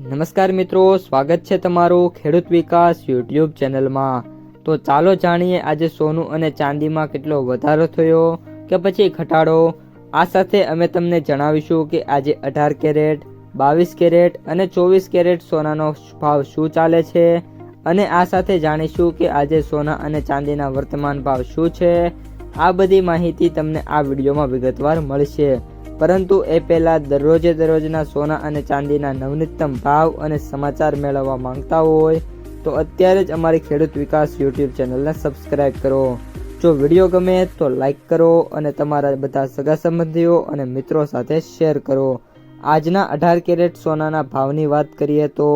નમસ્કાર મિત્રો, સ્વાગત છે તમારું ખેડૂત વિકાસ યુટ્યુબ ચેનલમાં. તો ચાલો જાણીએ આજે સોનું અને ચાંદીમાં કેટલો વધારો થયો કે પછી ઘટાડો? આ સાથે અમે તમને જણાવીશું કે આજે અઢાર કેરેટ, બાવીસ કેરેટ અને ચોવીસ કેરેટ સોનાનો ભાવ શું ચાલે છે અને આ સાથે જાણીશું કે આજે સોના અને ચાંદીના વર્તમાન ભાવ શું છે. આ બધી માહિતી તમને આ વિડીયોમાં વિગતવાર મળશે. પરંતુ એ પહેલાં દરરોજે દરરોજના સોના અને ચાંદીના નવનીતમ ભાવ અને સમાચાર મેળવવા માંગતા હોય તો અત્યારે જ અમારી ખેડૂત વિકાસ યુટ્યુબ ચેનલને સબસ્ક્રાઇબ કરો. જો વીડિયો ગમે તો લાઈક કરો અને તમારા બધા સગા સંબંધીઓ અને મિત્રો સાથે શેર કરો. આજના અઢાર કેરેટ સોનાના ભાવની વાત કરીએ તો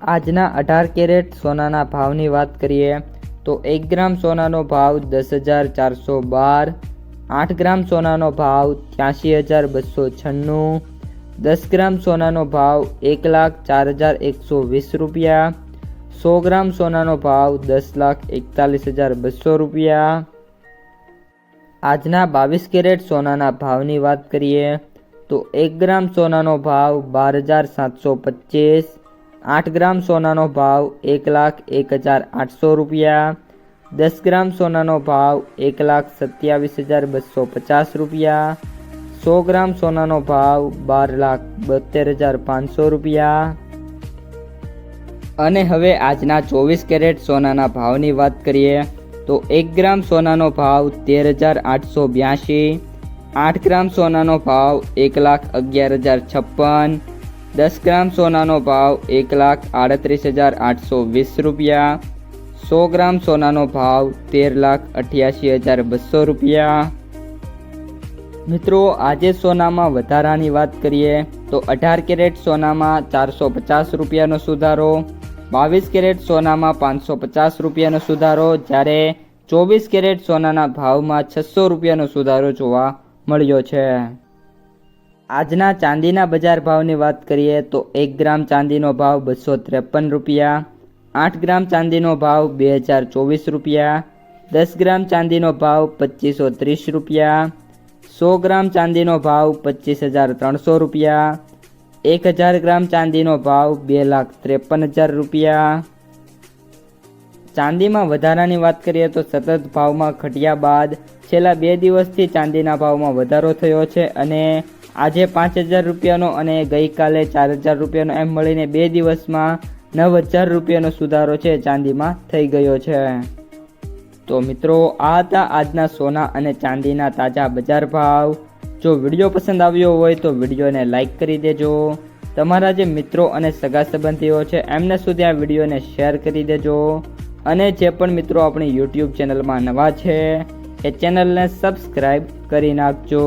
આજના અઢાર કેરેટ સોનાના ભાવની વાત કરીએ તો એક ગ્રામ સોનાનો ભાવ દસ હજાર ચારસો બાર આઠ ગ્રામ સોનાનો ભાવ ત્યાંશી હજાર બસો છન્નું. દસ ગ્રામ સોનાનો ભાવ એક લાખ ચાર હજાર એકસો વીસ રૂપિયા. સો ગ્રામ સોનાનો ભાવ દસ લાખ એકતાલીસ હજાર બસો રૂપિયા. આજના બાવીસ કેરેટ સોનાના ભાવની વાત કરીએ તો એક ગ્રામ સોનાનો ભાવ બાર હજાર સાતસો પચીસ. આઠ ગ્રામ સોનાનો ભાવ એક લાખ એક હજાર આઠસો રૂપિયા. દસ ગ્રામ સોનાનો ભાવ એક લાખ સત્યાવીસ હજાર બસો પચાસ રૂપિયા. સો ગ્રામ સોનાનો ભાવ બાર લાખ બોતેર હજાર પાંચસો રૂપિયા. અને હવે આજના ચોવીસ કેરેટ સોનાના ભાવની વાત કરીએ, તો એક ગ્રામ સોનાનો ભાવ તેર હજાર આઠસો બ્યાસી આઠ ગ્રામ સોનાનો ભાવ એક લાખ અગિયાર હજાર છપ્પન, દસ ગ્રામ સોનાનો ભાવ એક લાખ આડત્રીસ હજાર આઠસો વીસ રૂપિયા. સો ગ્રામ સોનાનો ભાવ તેર લાખ અઠ્યાસી હજાર બસો રૂપિયા. મિત્રો, આજે સોનામાં વધારાની વાત કરીએ તો અઢાર કેરેટ સોનામાં ચારસો પચાસ રૂપિયાનો સુધારો, બાવીસ કેરેટ સોનામાં પાંચસો પચાસ રૂપિયાનો સુધારો, જ્યારે ચોવીસ કેરેટ સોનાના ભાવમાં છસો રૂપિયાનો સુધારો જોવા મળ્યો છે. આજના ચાંદીના બજાર ભાવની વાત કરીએ તો એક ગ્રામ ચાંદીનો ભાવ બસો ત્રેપન રૂપિયા આઠ ગ્રામ ચાંદીનો ભાવ બે હજાર ચોવીસ રૂપિયા, દસ ગ્રામ ચાંદીનો ભાવ પચીસો ત્રીસ રૂપિયા, સો ગ્રામ ચાંદીનો ભાવ પચીસ હજાર ત્રણસો રૂપિયા, એક હજાર ગ્રામ ચાંદીનો ભાવ બે લાખ ત્રેપન હજાર રૂપિયા. ચાંદીમાં વધારાની વાત કરીએ તો સતત ભાવમાં ઘટ્યા બાદ છેલ્લા બે દિવસથી ચાંદીના ભાવમાં વધારો થયો છે અને આજે પાંચ હજાર રૂપિયાનો અને ગઈકાલે ચાર હજાર રૂપિયાનો એમ મળીને બે દિવસમાં નવ હજાર રૂપિયાનો સુધારો છે, ચાંદીમાં થઈ ગયો છે. તો મિત્રો, આ હતા આજના સોના અને ચાંદીના તાજા બજાર ભાવ. જો વીડિયો પસંદ આવ્યો હોય તો વિડીયોને લાઈક કરી દેજો. તમારા જે મિત્રો અને સગા સંબંધીઓ છે, એમને સુધી આ વિડીયોને શેર કરી દેજો. અને જે પણ મિત્રો આપણી યુટ્યુબ ચેનલમાં નવા છે, એ ચેનલને સબસ્ક્રાઈબ કરી નાખજો.